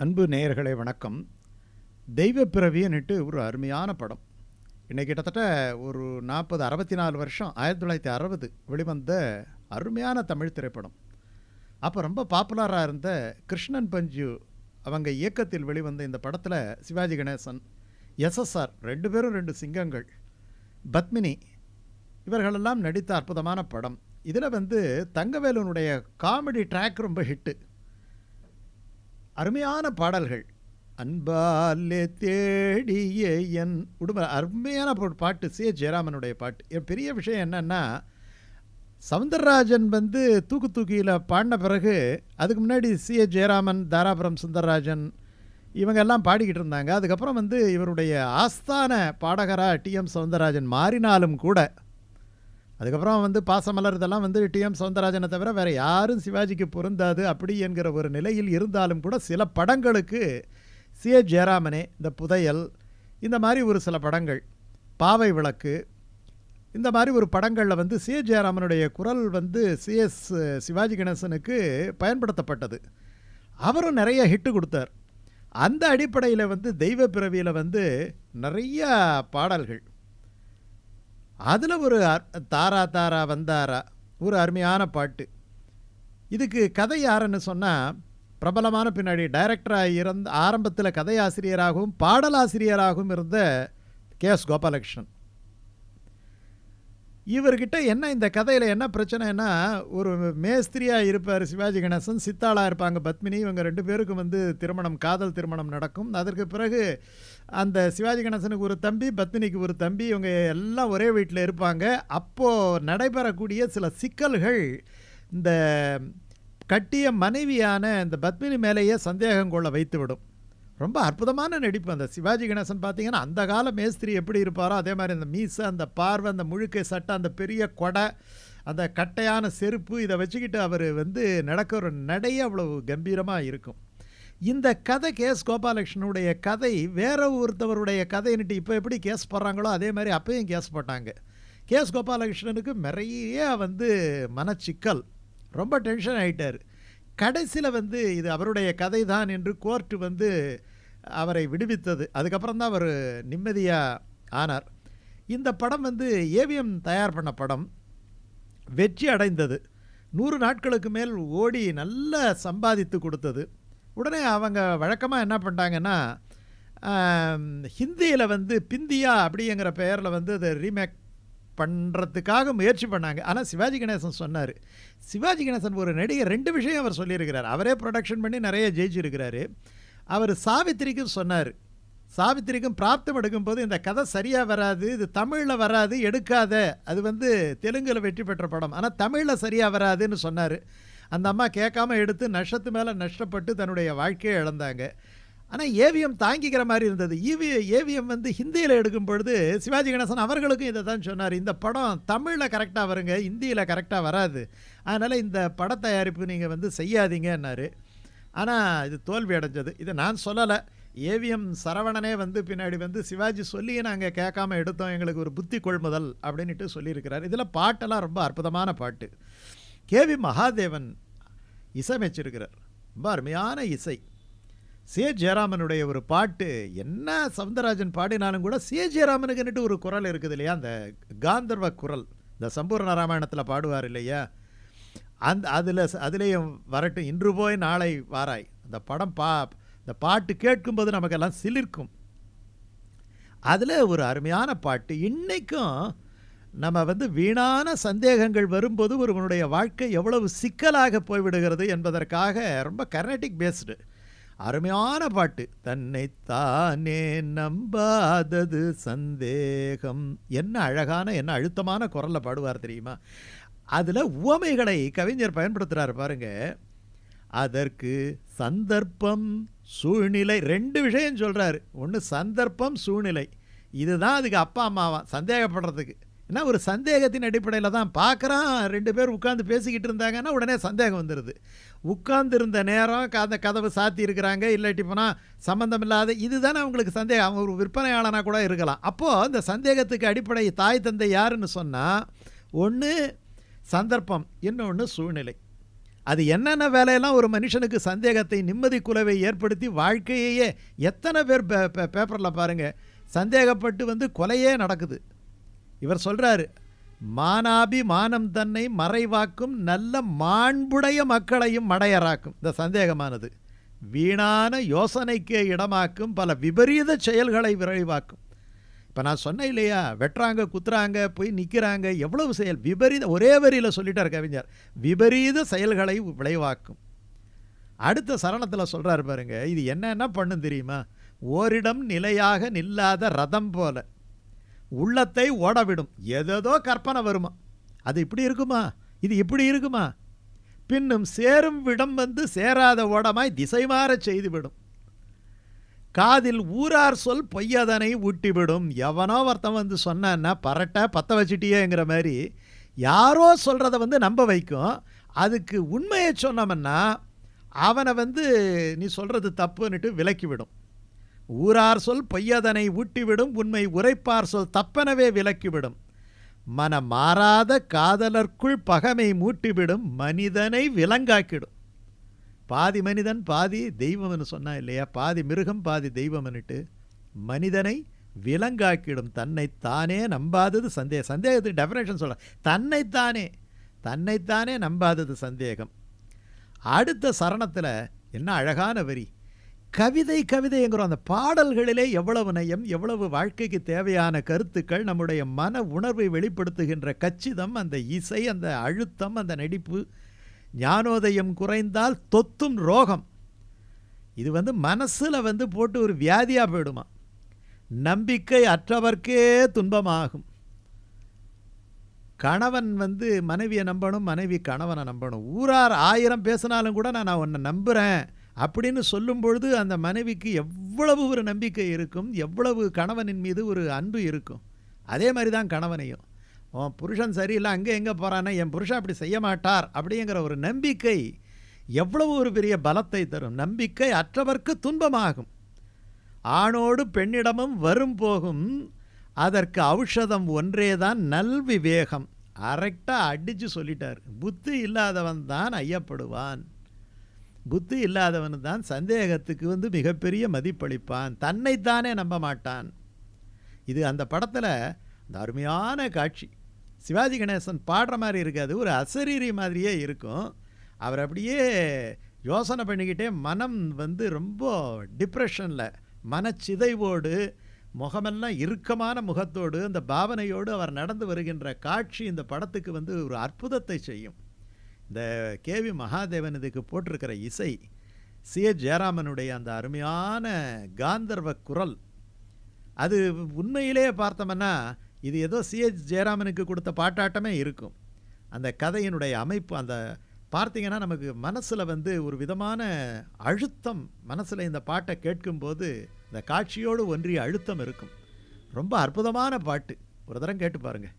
அன்பு நேயர்களே வணக்கம். தெய்வ ஒரு அருமையான படம். இன்றைக்கி கிட்டத்தட்ட ஒரு நாற்பது அறுபத்தி நாலு வருஷம் ஆயிரத்தி தொள்ளாயிரத்தி அறுபது வெளிவந்த அருமையான தமிழ் திரைப்படம். அப்போ ரொம்ப பாப்புலராக இருந்த கிருஷ்ணன் பஞ்சு அவங்க இயக்கத்தில் வெளிவந்த இந்த படத்தில் சிவாஜி கணேசன் எஸ்எஸ்ஆர் ரெண்டு பேரும் ரெண்டு சிங்கங்கள் பத்மினி இவர்களெல்லாம் நடித்த அற்புதமான படம். இதில் வந்து தங்கவேலுனுடைய காமெடி ட்ராக் ரொம்ப ஹிட்டு அருமையான பாடல்கள். அன்பாலே தேடிய என் உடும அருமையான ஒரு பாட்டு. சி. ஜெயராமனுடைய பாட்டு. என் பெரிய விஷயம் என்னென்னா சவுந்தரராஜன் வந்து தூக்கு தூக்கியில் பாடின பிறகு அதுக்கு முன்னாடி சி. ஜெயராமன் தாராபுரம் சுந்தரராஜன் இவங்க எல்லாம் பாடிக்கிட்டு இருந்தாங்க. அதுக்கப்புறம் வந்து இவருடைய ஆஸ்தான பாடகராக டிஎம் சவுந்தரராஜன் மாறினாலும் கூட அதுக்கப்புறம் வந்து பாசமலர் இதெல்லாம் வந்து டிஎம் சவுந்தரராஜனை தவிர வேறு யாரும் சிவாஜிக்கு பொருந்தாது. அப்படி என்கிற ஒரு நிலையில் இருந்தாலும் கூட சில படங்களுக்கு சி. எச் ஜெயராமனே இந்த புதையல் இந்த மாதிரி ஒரு சில படங்கள் பாவை விளக்கு இந்த மாதிரி ஒரு படங்களில் வந்து சி. எஸ் ஜெயராமனுடைய குரல் வந்து சிஎஸ் சிவாஜி கணேசனுக்கு பயன்படுத்தப்பட்டது. அவரும் நிறைய ஹிட்டு கொடுத்தார். அந்த அடிப்படையில் வந்து தெய்வ பிறவியில் வந்து நிறைய பாடல்கள் அதில் ஒரு தாரா தாரா வந்தாரா ஒரு அருமையான பாட்டு. இதுக்கு கதை யாருன்னு சொன்னால் பிரபலமான பின்னாடி டைரக்டராக இருந்த ஆரம்பத்தில் கதையாசிரியராகவும் பாடலாசிரியராகவும் இருந்த கே எஸ் கோபாலகிருஷ்ணன். இவர்கிட்ட என்ன இந்த கதையில் என்ன பிரச்சனைனா ஒரு மேஸ்திரியாக இருப்பார் சிவாஜி கணேசன் சித்தாளாக இருப்பாங்க பத்மினி இவங்க ரெண்டு பேருக்கும் வந்து திருமணம் காதல் திருமணம் நடக்கும். அதற்கு பிறகு அந்த சிவாஜி கணேசனுக்கு ஒரு தம்பி பத்மினிக்கு ஒரு தம்பி இவங்க எல்லாம் ஒரே வீட்டில் இருப்பாங்க. அப்போது நடைபெறக்கூடிய சில சிக்கல்கள் இந்த கட்டிய மனைவியான இந்த பத்மினி மேலேயே சந்தேகம் கொள்ள வைத்துவிடும். ரொம்ப அற்புதமான நடிப்பு அந்த சிவாஜி கணேசன் பார்த்தீங்கன்னா அந்த கால மேஸ்திரி எப்படி இருப்பாரோ அதே மாதிரி அந்த மீசை அந்த பார்வை அந்த முழுக்கை சட்டை அந்த பெரிய கொடை அந்த கட்டையான செருப்பு இதை வச்சுக்கிட்டு அவர் வந்து நடக்கிற நடையே அவ்வளவு கம்பீரமாக இருக்கும். இந்த கதை கேஸ் கோபாலகிருஷ்ணனுடைய கதை வேற ஒருத்தவருடைய கதைன்னுட்டு இப்போ எப்படி கேஸ் போடுறாங்களோ அதே மாதிரி அப்பயும் கேஸ் போட்டாங்க. கேஸ் கோபாலகிருஷ்ணனுக்கு நிறைய வந்து மனச்சிக்கல். ரொம்ப டென்ஷன் ஆகிட்டார் கடைசியில் வந்து இது அவருடைய கதை தான் என்று கோர்ட்டு வந்து அவரை விடுவித்தது. அதுக்கப்புறம் தான் அவர் நிம்மதியாக ஆனார். இந்த படம் வந்து ஏவிஎம் தயார் பண்ண படம். வெற்றி அடைந்தது. நூறு நாட்களுக்கு மேல் ஓடி நல்லா சம்பாதித்து கொடுத்தது. உடனே அவங்க வழக்கமாக என்ன பண்ணிட்டாங்கன்னா ஹிந்தியில் வந்து பிந்தியா அப்படிங்கிற பெயரில் வந்து அதை ரீமேக் பண்ணுறதுக்காக முயற்சி பண்ணாங்க. ஆனால் சிவாஜி கணேசன் சொன்னார். சிவாஜி கணேசன் ஒரு நடிகர் ரெண்டு விஷயம் அவர் சொல்லியிருக்கிறார். அவரே ப்ரொடக்ஷன் பண்ணி நிறைய ஜெயிச்சிருக்கிறாரு. அவர் சாவித்திரிக்கும் சொன்னார். சாவித்திரிக்கும் பிராப்தம் எடுக்கும்போது இந்த கதை சரியாக வராது இது தமிழில் வராது எடுக்காத. அது வந்து தெலுங்கில் வெற்றி பெற்ற படம். ஆனால் தமிழில் சரியாக வராதுன்னு சொன்னார். அந்த அம்மா கேட்காம எடுத்து நஷ்டத்து மேலே நஷ்டப்பட்டு தன்னுடைய வாழ்க்கையை இழந்தாங்க. ஆனால் ஏவிஎம் தாங்கிக்கிற மாதிரி இருந்தது. ஈவி ஏவிஎம் வந்து ஹிந்தியில் எடுக்கும் பொழுது சிவாஜி கணேசன் அவர்களுக்கும் இதை தான் சொன்னார். இந்த படம் தமிழில் கரெக்டாக வருங்க ஹிந்தியில் கரெக்டாக வராது. அதனால் இந்த பட தயாரிப்பு நீங்கள் வந்து செய்யாதீங்கன்னாரு. ஆனால் இது தோல்வி அடைஞ்சது. இதை நான் சொல்லலை. ஏவிஎம் சரவணனே வந்து பின்னாடி வந்து சிவாஜி சொல்லியே நாங்கள் கேட்காம எடுத்தோம் எங்களுக்கு ஒரு புத்தி கொள்முதல் அப்படின்ட்டு சொல்லியிருக்கிறார். இதில் பாட்டெல்லாம் ரொம்ப அற்புதமான பாட்டு. கேவி மகாதேவன் இசையமைச்சிருக்கிறார். ரொம்ப அருமையான இசை. சே ஜெயராமனுடைய ஒரு பாட்டு என்ன சவுந்தரராஜன் பாடினாலும் கூட சே ஜெயராமனுக்குன்னுட்டு ஒரு குரல் இருக்குது இல்லையா? அந்த காந்தர்வ குரல் இந்த சம்பூர்ண ராமாயணத்தில் பாடுவார் இல்லையா? அந்த அதில் அதுலேயும் வரட்டும் இன்று போய் நாளை வாராய். அந்த படம் பா இந்த பாட்டு கேட்கும்போது நமக்கெல்லாம் சிலிர்க்கும். அதில் ஒரு அருமையான பாட்டு இன்றைக்கும் நம்ம வந்து வீணான சந்தேகங்கள் வரும்போது ஒருவனுடைய வாழ்க்கை எவ்வளவு சிக்கலாக போய்விடுகிறது என்பதற்காக ரொம்ப கர்நாட்டிக் பேஸ்டு அருமையான பாட்டு. தன்னைத்தானே நம்பாதது சந்தேகம். என்ன அழகான என்ன அழுத்தமான குரலில் பாடுவார் தெரியுமா? அதில் உவமைகளை கவிஞர் பயன்படுத்துகிறார் பாருங்க. அதற்கு சந்தர்ப்பம் சூழ்நிலை ரெண்டு விஷயம் சொல்கிறாரு ஒன்று சந்தர்ப்பம் சூழ்நிலை. இதுதான் அதுக்கு அப்பா அம்மாவான் சந்தேகப்படுறதுக்கு. ஏன்னா ஒரு சந்தேகத்தின் அடிப்படையில் தான் பார்க்குறான். ரெண்டு பேர் உட்காந்து பேசிக்கிட்டு இருந்தாங்கன்னா உடனே சந்தேகம் வந்துடுது உட்கார்ந்திருந்த நேரம் அந்த கதவு சாத்தி இருக்கிறாங்க. இல்லாட்டி போனால் சம்மந்தம் இல்லாத இதுதானே அவங்களுக்கு சந்தேகம். அவங்க ஒரு விற்பனையாளனாக கூட இருக்கலாம். அப்போது அந்த சந்தேகத்துக்கு அடிப்படை தாய் தந்தை யாருன்னு சொன்னால் ஒன்று சந்தர்ப்பம் இன்னொன்று சூழ்நிலை. அது என்னென்ன வேலையெல்லாம் ஒரு மனுஷனுக்கு சந்தேகத்தை நிம்மதி குலவை ஏற்படுத்தி வாழ்க்கையையே எத்தனை பேர் பே பே- பேப்பரில் பாருங்கள் சந்தேகப்பட்டு வந்து கொலையே நடக்குது. இவர் சொல்கிறாரு மானாபி மானம் தன்னை மறைவாக்கும் நல்ல மாண்புடைய மக்களையும் மடையராக்கும். இந்த சந்தேகமானது. வீணான யோசனைக்கு இடமாக்கும் பல விபரீத செயல்களை விரைவாக்கும். இப்போ நான் சொன்னேன் இல்லையா வெட்டுறாங்க குத்துறாங்க போய் நிற்கிறாங்க எவ்வளவு செயல் விபரீத ஒரே வரியில் சொல்லிட்டார் கவிஞர். விபரீத செயல்களை விளைவாக்கும். அடுத்த சரணத்தில் சொல்கிறார் பாருங்க இது என்னென்ன பண்ணும் தெரியுமா? ஓரிடம் நிலையாக நில்லாத ரதம் போல. உள்ளத்தை ஓடவிடும். ஏதேதோ கற்பனை வருமா? அது இப்படி இருக்குமா? இது இப்படி இருக்குமா? பின்னும் சேரும் விடம் வந்து சேராத ஓடமாய் திசை மாற செய்துவிடும். காதில் ஊரார் சொல் பொய்யதனை ஊட்டிவிடும். எவனோ ஒருத்தன் வந்து சொன்னான்னா பரட்டை பற்ற வச்சிட்டியேங்கிற மாதிரி யாரோ சொல்கிறத வந்து நம்ப வைக்கும். அதுக்கு உண்மையை சொன்னோம்னா அவனை வந்து நீ சொல்கிறது தப்புன்னுட்டு விலக்கிவிடும். ஊரார் சொல் பொய்யதனை ஊட்டிவிடும் உண்மை உரைப்பார் சொல் தப்பெனவே விலக்கிவிடும். மன மாறாத காதலர்க்குள் பகமை மூட்டிவிடும் மனிதனை விலங்காக்கிடும். பாதி மனிதன் பாதி தெய்வம்னு சொன்னா இல்லையா? பாதி மிருகம் பாதி தெய்வம்னுட்டு மனிதனை விலங்காக்கிடும். தன்னைத்தானே நம்பாதது சந்தேகம். சந்தேகத்துக்கு டெஃபினேஷன் சொல்ல தன்னைத்தானே தன்னைத்தானே நம்பாதது சந்தேகம். அடுத்த சரணத்தில் என்ன அழகான வரி. கவிதை கவிதைங்கிறோம் அந்த பாடல்களிலே எவ்வளவு நயம் எவ்வளவு வாழ்க்கைக்கு தேவையான கருத்துக்கள் நம்முடைய மன உணர்வை வெளிப்படுத்துகின்ற கச்சிதம் அந்த இசை அந்த அழுத்தம் அந்த நடிப்பு ஞானோதயம் குறைந்தால் தொத்தும் ரோகம். இது வந்து மனசில் வந்து போட்டு ஒரு வியாதியாக போயிடுமா? நம்பிக்கை அற்றவர்க்கே துன்பமாகும். கணவன் வந்து மனைவியை நம்பணும் மனைவி கணவனை நம்பணும். ஊரார் ஆயிரம் பேசினாலும் கூட நான் நான் உன்னை நம்புகிறேன் அப்படின்னு சொல்லும் பொழுது அந்த மனைவிக்கு எவ்வளவு ஒரு நம்பிக்கை இருக்கும் எவ்வளவு கணவனின் மீது ஒரு அன்பு இருக்கும். அதே மாதிரி தான் கணவனையும். உன் புருஷன் சரியில்லை அங்கே எங்கே போகிறானே என் புருஷன் அப்படி செய்ய மாட்டார் அப்படிங்கிற ஒரு நம்பிக்கை எவ்வளவு ஒரு பெரிய பலத்தை தரும். நம்பிக்கை அற்றவர்க்கு துன்பமாகும். ஆணோடு பெண்ணிடமும் வரும் போகும். அதற்கு ஔஷதம் ஒன்றேதான் நல்விவேகம் அரெக்டாக அடித்து சொல்லிட்டார். புத்தி இல்லாதவன் தான் ஐயப்படுவான். புத்தி இல்லாதவன் தான் சந்தேகத்துக்கு வந்து மிகப்பெரிய மதிப்பளிப்பான். தன்னைத்தானே நம்ப மாட்டான். இது அந்த படத்தில் அந்த அருமையான காட்சி. சிவாஜி கணேசன் பாடுற மாதிரி இருக்காது ஒரு அசரீரி மாதிரியே இருக்கும். அவர் அப்படியே யோசனை பண்ணிக்கிட்டே மனம் வந்து ரொம்ப டிப்ரெஷனில் மனச்சிதைவோடு முகமெல்லாம் இறுக்கமான முகத்தோடு அந்த பாவனையோடு அவர் நடந்து வருகின்ற காட்சி இந்த படத்துக்கு வந்து ஒரு அற்புதத்தை செய்யும். இந்த கேவி மகாதேவன் இதுக்கு போட்டிருக்கிற இசை சி எச் ஜெயராமனுடைய அந்த அருமையான காந்தர்வ குரல். அது உண்மையிலேயே பார்த்தோம்னா இது ஏதோ சிஎச் ஜெயராமனுக்கு கொடுத்த பாட்டாட்டமே இருக்கும். அந்த கதையினுடைய அமைப்பு அந்த பார்த்திங்கன்னா நமக்கு மனசில் வந்து ஒரு விதமான அழுத்தம் மனசில் இந்த பாட்டை கேட்கும்போது இந்த காட்சியோடு ஒன்றிய அழுத்தம் இருக்கும். ரொம்ப அற்புதமான பாட்டு. ஒரு தரம் கேட்டு பாருங்கள்